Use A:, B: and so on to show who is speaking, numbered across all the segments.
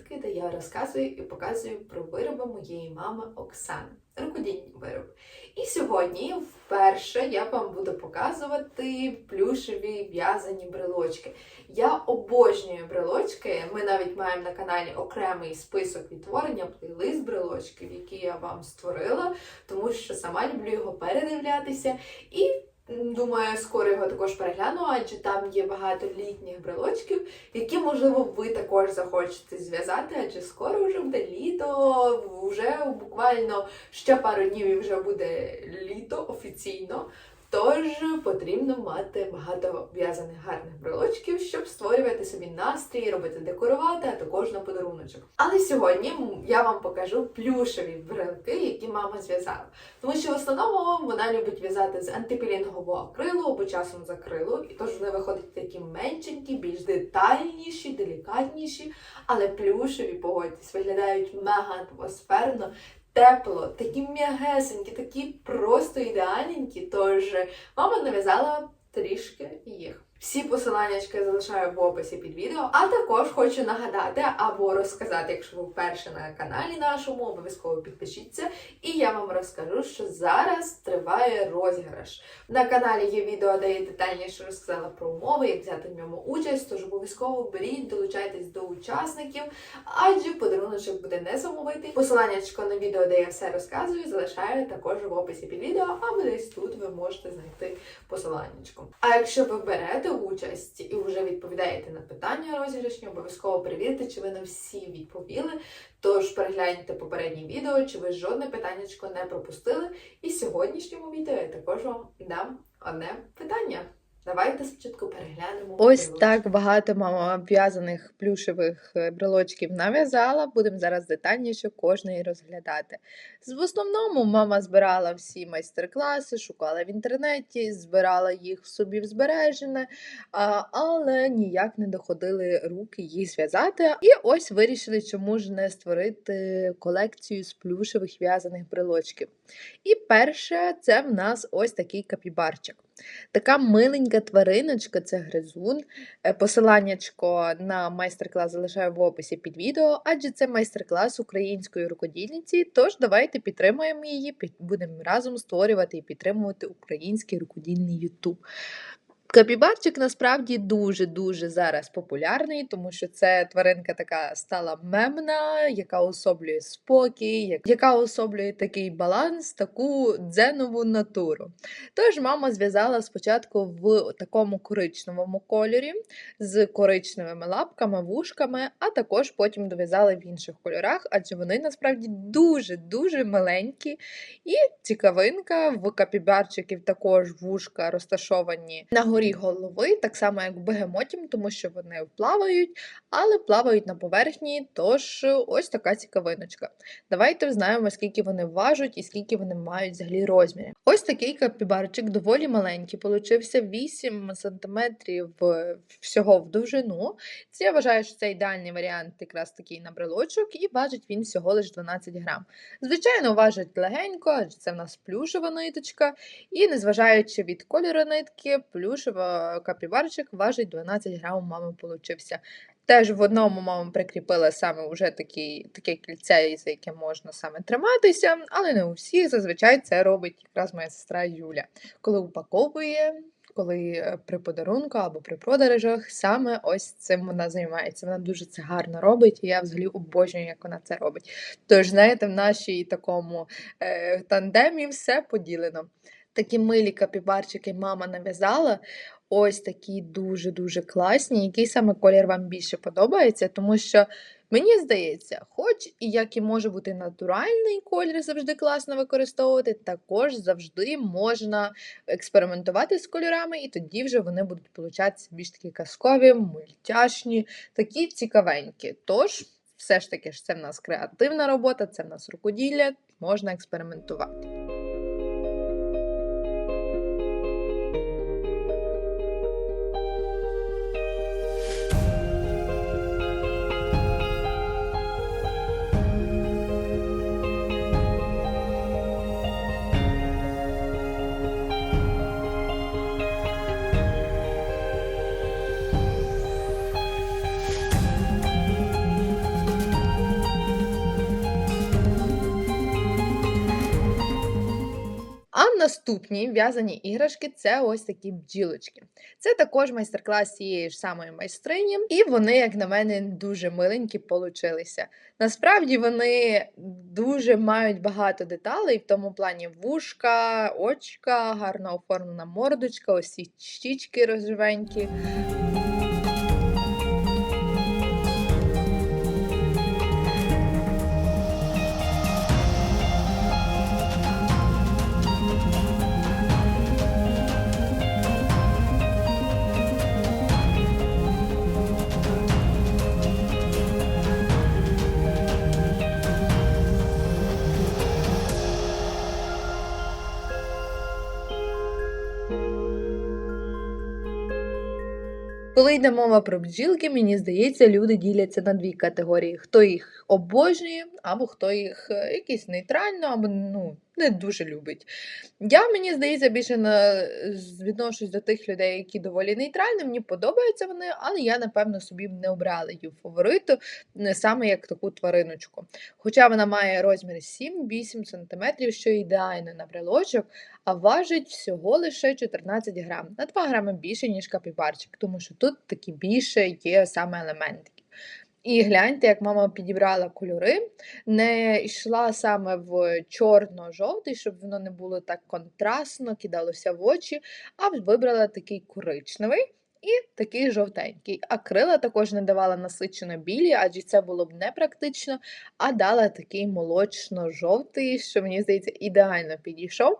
A: Квітки, де я розказую і показую про вироби моєї мами Оксани. Рукодільні вироби. І сьогодні вперше я вам буду показувати плюшеві в'язані брелочки. Я обожнюю брелочки. Ми навіть маємо на каналі окремий список відтворення, плейлист брелочків, який я вам створила, тому що сама люблю його передивлятися. І думаю, скоро його також перегляну, адже там є багато літніх брелочків, які, можливо, ви також захочете зв'язати, адже скоро вже буде літо, вже буквально ще пару днів і вже буде літо офіційно. Тож потрібно мати багато в'язаних гарних брелочків, щоб створювати собі настрій, робити декорувати, а також на подаруночок. Але сьогодні я вам покажу плюшеві брелки, які мама зв'язала. Тому що в основному вона любить в'язати з антипілінгового акрилу або часом з акрилу, і тож вони виходять такі меншенькі, більш детальніші, делікатніші, але плюшеві, погодьтесь, виглядають мега атмосферно. Тепло, такі м'ягесенькі, такі просто ідеальненькі. Тож мама нав'язала трішки їх. Всі посилання я залишаю в описі під відео. А також хочу нагадати або розказати, якщо ви вперше на каналі нашому, обов'язково підпишіться. І я вам розкажу, що зараз триває розіграш. На каналі є відео, де я детальніше розказала про умови, як взяти в ньому участь. Тож обов'язково беріть, долучайтесь до учасників, адже подаруночок буде несамовитий. Посилання на відео, де я все розказую, залишаю також в описі під відео, або десь тут ви можете знайти посиланнячко. А якщо ви берете участь і вже відповідаєте на питання розіграшні, обов'язково перевірте, чи ви на всі відповіли. Тож перегляньте попереднє відео, чи ви жодне питаннячко не пропустили. І в сьогоднішньому відео я також вам дам одне питання. Давайте спочатку переглянемо.
B: Ось
A: брелочки.
B: так багато мама в'язаних плюшевих е, брелочків нав'язала. Будемо зараз детальніше кожний розглядати. В основному мама збирала всі майстер-класи, шукала в інтернеті, збирала їх в собі в збережене, але ніяк не доходили руки їх зв'язати. І ось вирішили, чому ж не створити колекцію з плюшевих в'язаних брелочків. І перше, це в нас ось такий капібарчик. Така миленька твариночка, це гризун. Е, Посиланнячко на майстер-клас залишаю в описі під відео, адже це майстер-клас української рукодільниці. Тож давайте підтримаємо її, будемо разом створювати і підтримувати український рукодільний Ютуб. Капібарчик насправді дуже-дуже зараз популярний, тому що це тваринка така стала мемна, яка особлює спокій, яка особлює такий баланс, таку дзенову натуру. Тож мама зв'язала спочатку в такому коричневому кольорі з коричневими лапками, вушками, а також потім дов'язала в інших кольорах, адже вони насправді дуже-дуже маленькі. І цікавинка в капібарчиків також вушка розташовані на горі голови, так само як в бегемотів, тому що вони плавають, але плавають на поверхні. Тож ось така цікавиночка. Давайте взнаємо, скільки вони важать і скільки вони мають взагалі розміри. Ось такий капібарчик доволі маленький, получився 8 см всього в довжину. Це я вважаю, що це ідеальний варіант, якраз такий на брелочок, і важить він всього лише 12 грам. Звичайно, важить легенько, адже це в нас плюшева ниточка, і незважаючи від кольору нитки, плюшева капібарчик важить 12 грам, у мами получився. Теж в одному мама прикріпила саме вже такі, таке кільце, за яке можна саме триматися, але не у всіх. Зазвичай це робить якраз моя сестра Юля. Коли упаковує, коли е, при подарунку або при продажах, саме ось цим вона займається. Вона дуже це гарно робить, і я взагалі обожнюю, як вона це робить. Тож, знаєте, в нашій такому е, тандемі все поділено. Такі милі капібарчики мама нав'язала. Ось такі дуже-дуже класні. Який саме колір вам більше подобається, тому що мені здається, хоч і як і може бути натуральний колір завжди класно використовувати, також завжди можна експериментувати з кольорами, і тоді вже вони будуть получатися більш такі казкові, мультяшні, такі цікавенькі. Тож, все ж таки це в нас креативна робота, це в нас рукоділля, можна експериментувати. Наступні в'язані іграшки це ось такі бджілочки. Це також майстер-клас цієї ж самої майстрині, і вони, як на мене, дуже миленькі получилися. Насправді вони дуже мають багато деталей, в тому плані вушка, очка, гарно оформлена мордочка, ось ці щічки розживенькі. Коли йде мова про бджілки, мені здається, люди діляться на дві категорії: хто їх обожнює, або хто їх якісь нейтрально, або ну, не дуже любить. Я, мені здається, більше на... відношусь до тих людей, які доволі нейтральні, мені подобаються вони, але я, напевно, собі б не обрала її фавориту, саме як таку твариночку. Хоча вона має розмір 7-8 см, що ідеально на брелочок, а важить всього лише 14 грам, на 2 грами більше, ніж капібарчик, тому що тут такі більше є саме елементики. І гляньте, як мама підібрала кольори, не йшла саме в чорно-жовтий, щоб воно не було так контрастно, кидалося в очі, а вибрала такий коричневий і такий жовтенький. А крила також не давала насичено білі, адже це було б непрактично, а дала такий молочно-жовтий, що мені здається, ідеально підійшов.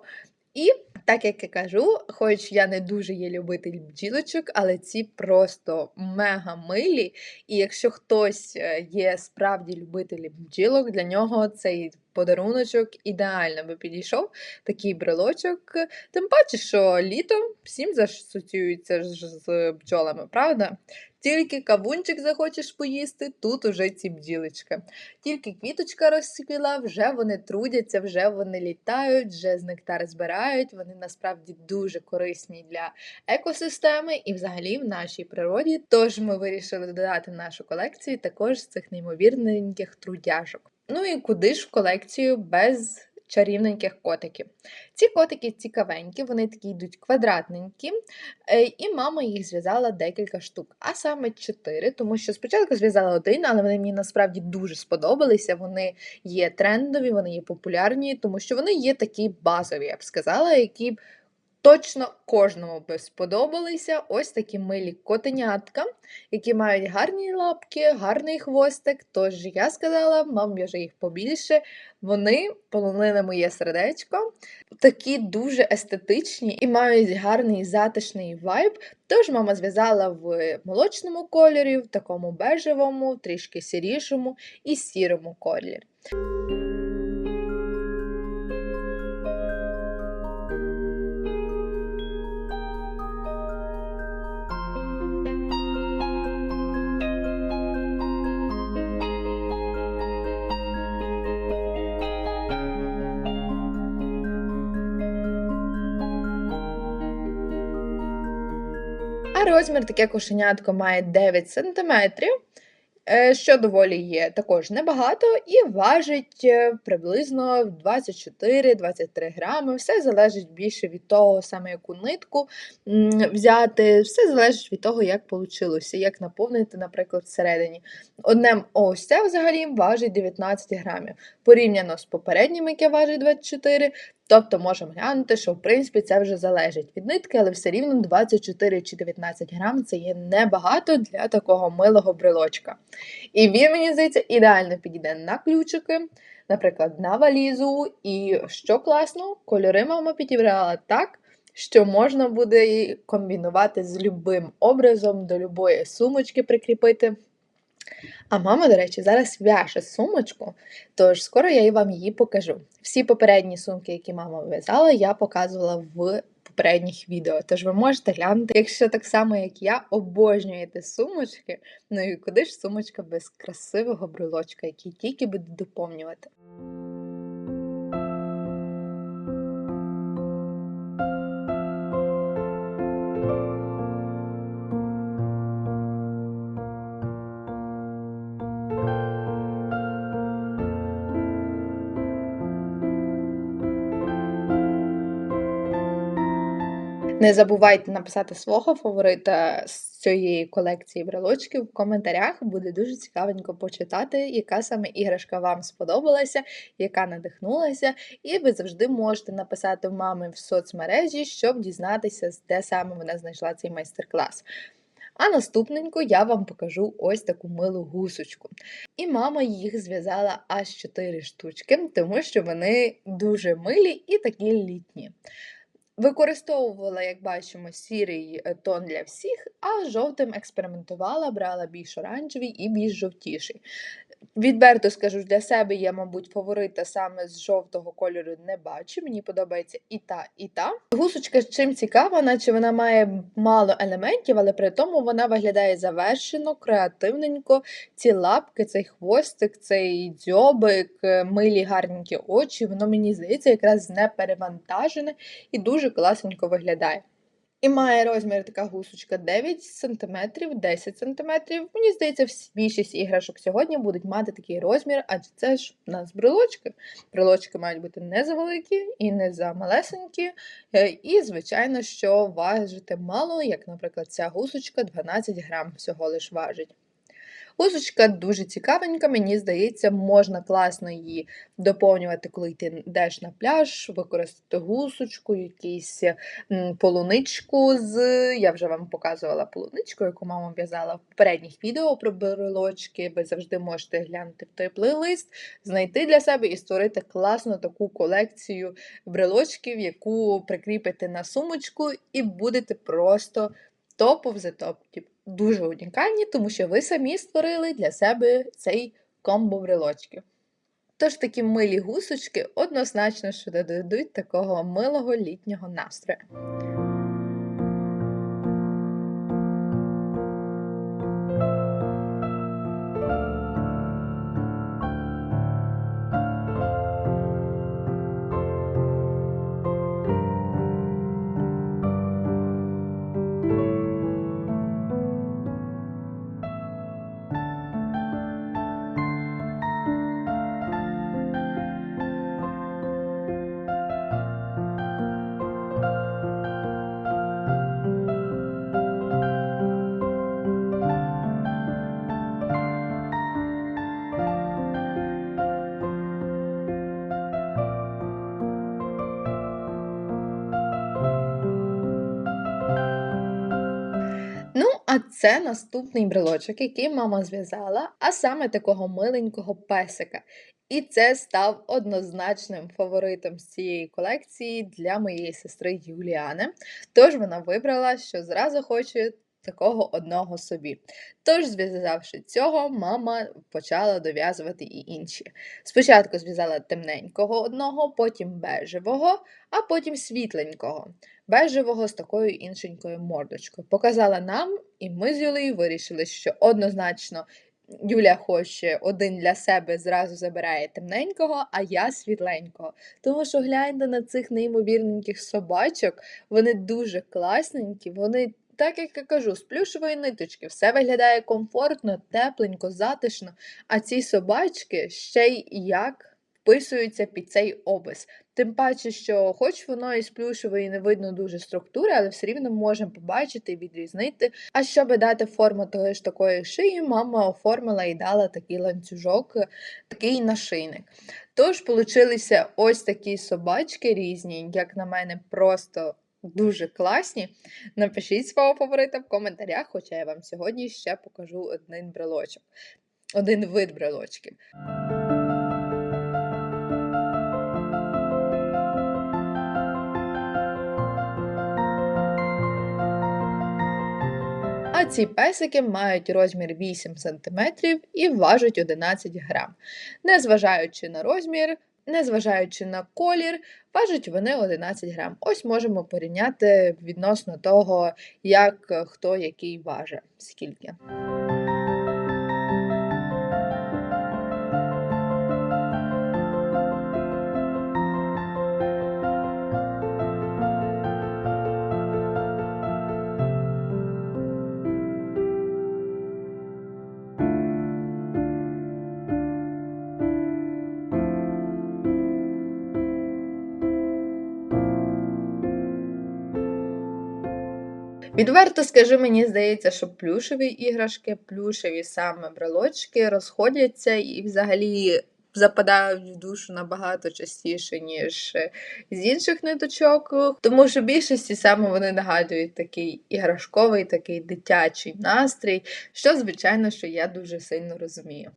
B: І так як я кажу, хоч я не дуже є любитель бджілочок, але ці просто мега милі. І якщо хтось е, є справді любителем бджілок, для нього цей подаруночок ідеально би підійшов. Такий брелочок. Тим паче, що літо всім засоціюється з бджолами, правда? Тільки кавунчик захочеш поїсти, тут уже ці бджілочки. Тільки квіточка розцвіла, вже вони трудяться, вже вони літають, вже з нектар збирають. Вони насправді дуже корисні для екосистеми і взагалі в нашій природі. Тож ми вирішили додати в нашу колекцію також з цих неймовірненьких трудяжок. Ну і куди ж в колекцію без чарівненьких котиків? Ці котики цікавенькі, вони такі йдуть квадратненькі, е, і мама їх зв'язала декілька штук, а саме чотири, тому що спочатку зв'язала один, але вони мені насправді дуже сподобалися. Вони є трендові, вони є популярні, тому що вони є такі базові, я б сказала, які точно кожному би сподобалися. Ось такі милі котенятка, які мають гарні лапки, гарний хвостик. Тож я сказала, мам в'яже їх побільше. Вони полонили моє сердечко, такі дуже естетичні і мають гарний затишний вайб. Тож мама зв'язала в молочному кольорі, в такому бежевому, трішки сірішому і сірому кольорі. Розмір таке кошенятко має 9 см, е, що доволі є також небагато, і важить е, приблизно 24-23 грами. Все залежить більше від того, саме яку нитку взяти, все залежить від того, як вийшло, як наповнити, наприклад, всередині. Одне ось це взагалі важить 19 грамів. Порівняно з попереднім, яке важить 24, Тобто можемо глянути, що в принципі це вже залежить від нитки, але все рівно 24 чи 19 грам це є небагато для такого милого брелочка. І він, мені здається, ідеально підійде на ключики, наприклад, на валізу. І що класно, кольори мама підібрала так, що можна буде її комбінувати з любим образом, до любої сумочки прикріпити. А мама, до речі, зараз в'яже сумочку, тож скоро я вам її покажу. Всі попередні сумки, які мама в'язала, я показувала в попередніх відео. Тож ви можете глянути, якщо так само, як я, обожнюєте сумочки, ну і куди ж сумочка без красивого брелочка, який тільки буде доповнювати. Не забувайте написати свого фаворита з цієї колекції брелочків в коментарях. Буде дуже цікавенько почитати, яка саме іграшка вам сподобалася, яка надихнулася. І ви завжди можете написати в мами в соцмережі, щоб дізнатися, де саме вона знайшла цей майстер-клас. А наступненько я вам покажу ось таку милу гусочку. І мама їх зв'язала аж 4 штучки, тому що вони дуже милі і такі літні. Використовувала, як бачимо, сірий е, тон для всіх, а жовтим експериментувала, брала більш оранжевий і більш жовтіший. Відверто скажу, для себе я, мабуть, фаворита саме з жовтого кольору не бачу. Мені подобається і та, і та. Гусочка чим цікава, наче вона має мало елементів, але при тому вона виглядає завершено, креативненько. Ці лапки, цей хвостик, цей дзьобик, е, милі гарненькі очі. Воно мені здається, якраз не перевантажене і дуже класненько виглядає. І має розмір така гусочка 9 см, 10 см. Мені здається, більшість іграшок сьогодні будуть мати такий розмір, адже це ж у нас брелочки. Брелочки мають бути не завеликі і не замалесенькі. малесенькі, І, звичайно, що важити мало, як, наприклад, ця гусочка 12 грам всього лиш важить. Гусочка дуже цікавенька, мені здається, можна класно її доповнювати, коли ти йдеш на пляж, використати гусочку, якісь полуничку з. Я вже вам показувала полуничку, яку мама в'язала в попередніх відео про брелочки. Ви завжди можете глянути в той плейлист, знайти для себе і створити класну таку колекцію брелочків, яку прикріпите на сумочку, і будете просто топов за топ. Дуже унікальні, тому що ви самі створили для себе цей комбо брелочків. Тож такі милі гусочки однозначно що додадуть такого милого літнього настрою. Це наступний брелочок, який мама зв'язала, а саме такого миленького песика. І це став однозначним фаворитом з цієї колекції для моєї сестри Юліани. Тож вона вибрала, що зразу хоче такого одного собі. Тож, зв'язавши цього, мама почала дов'язувати і інші. Спочатку зв'язала темненького одного, потім бежевого, а потім світленького бежевого з такою іншенькою мордочкою. Показала нам, і ми з Юлею вирішили, що однозначно Юля хоче один для себе зразу забирає темненького, а я світленького. Тому що гляньте на цих неймовірненьких собачок, вони дуже класненькі, вони. Так як я кажу, з плюшової ниточки все виглядає комфортно, тепленько, затишно, а ці собачки ще й як вписуються під цей опис. Тим паче, що хоч воно із плюшової не видно дуже структури, але все рівно можемо побачити і відрізнити. А щоб дати форму того ж такої шиї, мама оформила і дала такий ланцюжок, такий нашийник. Тож получилися ось такі собачки різні, як на мене, просто. Дуже класні. Напишіть свого фаворита в коментарях, хоча я вам сьогодні ще покажу один брелочок, один вид брелочків. А ці песики мають розмір 8 см і важать 11 грам. Незважаючи на розмір, незважаючи на колір, важать вони 11 грам. Ось можемо порівняти відносно того, як е, хто який важить, скільки. Відверто скажу, мені здається, що плюшеві іграшки, плюшеві саме брелочки розходяться і взагалі западають в душу набагато частіше, ніж е, з інших ниточок, тому що більшості саме вони нагадують такий іграшковий, такий дитячий настрій, що, звичайно, що я дуже сильно розумію.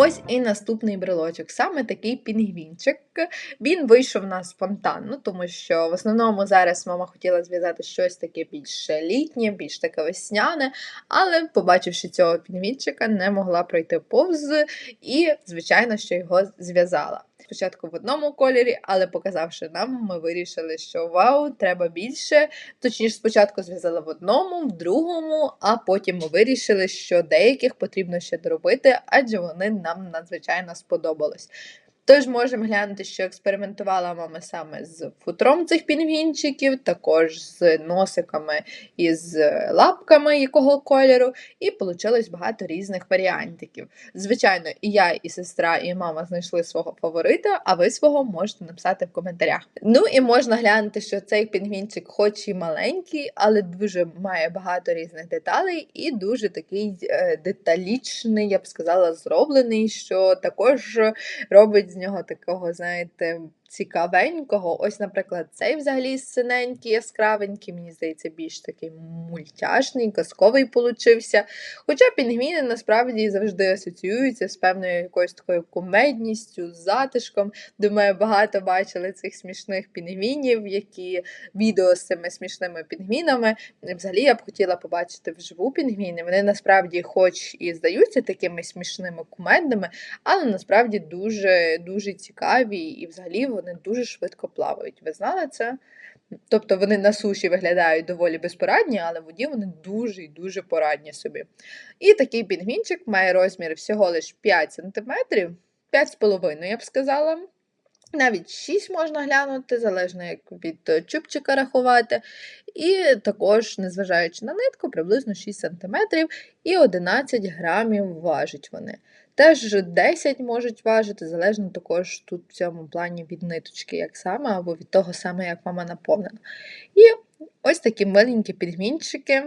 B: Ось і наступний брелочок, саме такий пінгвінчик. Він вийшов на спонтанно, тому що в основному зараз мама хотіла зв'язати щось таке більш літнє, більш таке весняне, але, побачивши цього пінгвінчика, не могла пройти повз і, звичайно, що його зв'язала. Спочатку в одному кольорі, але показавши нам, ми вирішили, що вау, треба більше. Точніше, спочатку зв'язала в одному, в другому, а потім ми вирішили, що деяких потрібно ще доробити, адже вони нам надзвичайно сподобались. Тож можемо глянути, що експериментувала мама саме з футром цих пінгвінчиків, також з носиками і з лапками якого кольору, і вийшло багато різних варіантиків. Звичайно, і я, і сестра, і мама знайшли свого фаворита, а ви свого можете написати в коментарях. Ну і можна глянути, що цей пінгвінчик, хоч і маленький, але дуже має багато різних деталей і дуже такий е, деталічний, я б сказала, зроблений, що також робить нього такого, знаєте, цікавенького. Ось, наприклад, цей взагалі синенький, яскравенький, мені здається, більш такий мультяшний, казковий получився. Хоча пінгвіни насправді завжди асоціюються з певною якоюсь такою кумедністю, з затишком. Думаю, багато бачили цих смішних пінгвінів, які відео з цими смішними пінгвінами. Взагалі я б хотіла побачити вживу пінгвіни. Вони насправді, хоч і здаються такими смішними кумедними, але насправді дуже дуже цікаві і взагалі вони дуже швидко плавають. Ви знали це? Тобто вони на суші виглядають доволі безпорадні, але в воді вони дуже і дуже порадні собі. І такий пінгвінчик має розмір всього лише 5 см, 5,5, я б сказала. Навіть 6 можна глянути, залежно як від чубчика рахувати. І також, незважаючи на нитку, приблизно 6 см і 11 грамів важать вони. Теж 10 можуть важити, залежно також тут в цьому плані від ниточки, як саме, або від того саме, як мама наповнена. І ось такі маленькі підмінчики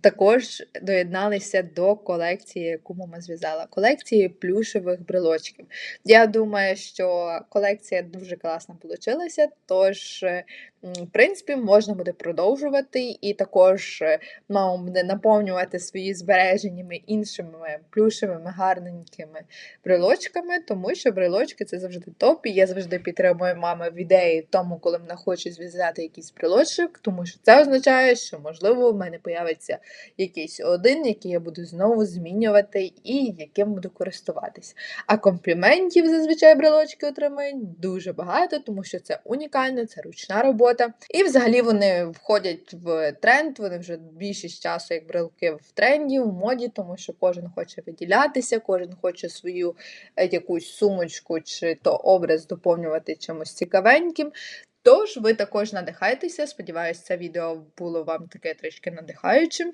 B: також доєдналися до колекції, яку мама зв'язала, колекції плюшевих брелочків. Я думаю, що колекція дуже класна вийшла, тож, е, в принципі, можна буде продовжувати, і також е, мама буде наповнювати свої збереженнями іншими плюшевими гарненькими брелочками, тому що брелочки це завжди топ, і я завжди підтримую мами в ідеї тому, коли вона хоче зв'язати якийсь брелочок, тому що це означає, що, можливо, в мене появиться якийсь один, який я буду знову змінювати і яким буду користуватись. А компліментів зазвичай брелочки отримають дуже багато, тому що це унікально, це ручна робота. І взагалі вони входять в тренд, вони вже більшість часу, як брелки в тренді, в моді, тому що кожен хоче виділятися, кожен хоче свою е, якусь сумочку чи то образ доповнювати чимось цікавеньким. Тож ви також надихайтеся. Сподіваюсь, це відео було вам таке трішки надихаючим.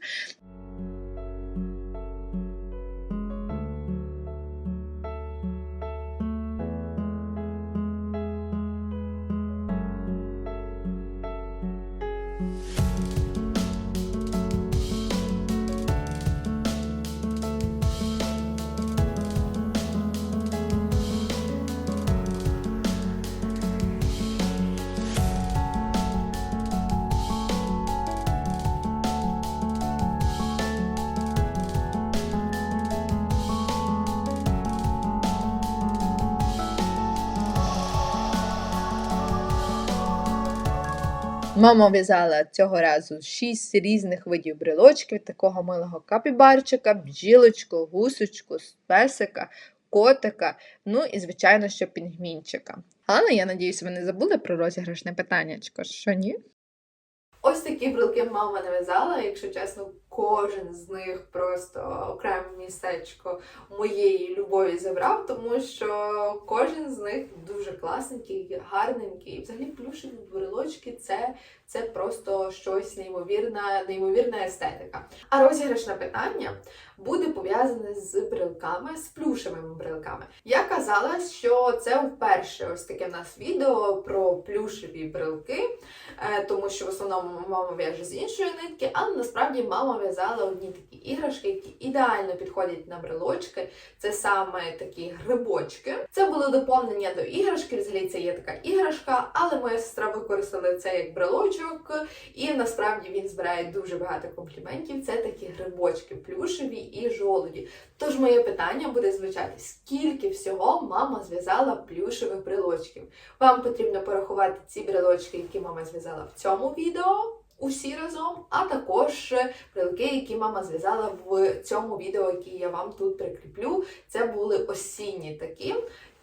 B: Мама в'язала цього разу шість різних видів брелочків, такого милого капібарчика, бджілочку, гусочку, песика, котика, ну і, звичайно, що пінгвінчика. Але я надіюсь, ви не забули про розіграшне питаннячко, що ні?
A: Ось такі брелки мама нав'язала. Якщо чесно, кожен з них просто окреме містечко моєї любові забрав, тому що кожен з них дуже класненький, гарненький. Взагалі плюшеві брелочки це, це просто щось неймовірна, неймовірна естетика. А розіграшне питання буде пов'язане з брелками, з плюшевими брелками. Я казала, що це вперше ось таке в нас відео про плюшеві брелки. Е, тому що в основному мама в'яже з іншої нитки, але насправді мама в'язала одні такі іграшки, які ідеально підходять на брелочки. Це саме такі грибочки. Це було доповнення до іграшки. Взагалі це є така іграшка, але моя сестра використала це як брелочок, і насправді він збирає дуже багато компліментів. Це такі грибочки, плюшеві і жолуді. Тож моє питання буде звучати: скільки всього мама зв'язала плюшевих брелочків? Вам потрібно порахувати ці брелочки, які мама зв'язала в цьому відео. Усі разом, а також брелки, які мама зв'язала в цьому відео, які я вам тут прикріплю. Це були осінні такі.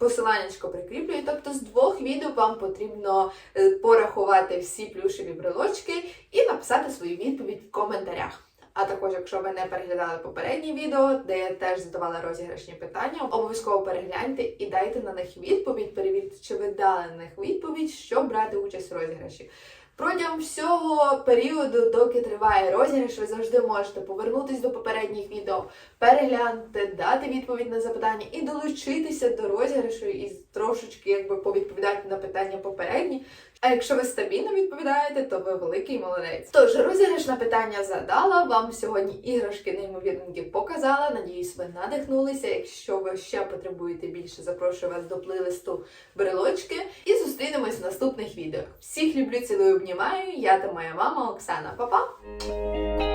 A: Посиланнячко прикріплюю. Тобто з двох відео вам потрібно е, порахувати всі плюшеві брелочки і написати свою відповідь в коментарях. А також, якщо ви не переглядали попередні відео, де я теж задавала розіграшні питання, обов'язково перегляньте і дайте на них відповідь. Перевірте, чи ви дали на них відповідь, щоб брати участь в розіграші. Протягом всього періоду, доки триває розіграш, ви завжди можете повернутися до попередніх відео, переглянути, дати відповідь на запитання і долучитися до розіграшу і трошечки якби повідповідати на питання попередні. А якщо ви стабільно відповідаєте, то ви великий молодець. Тож розіграшне питання задала. Вам сьогодні іграшки неймовірненькі показала. Надіюсь, ви надихнулися. Якщо ви ще потребуєте більше, запрошую вас до плейлисту брелочки. І зустрінемось в наступних відео. Всіх люблю, цілую, обнімаю. Я та моя мама Оксана. Па-па!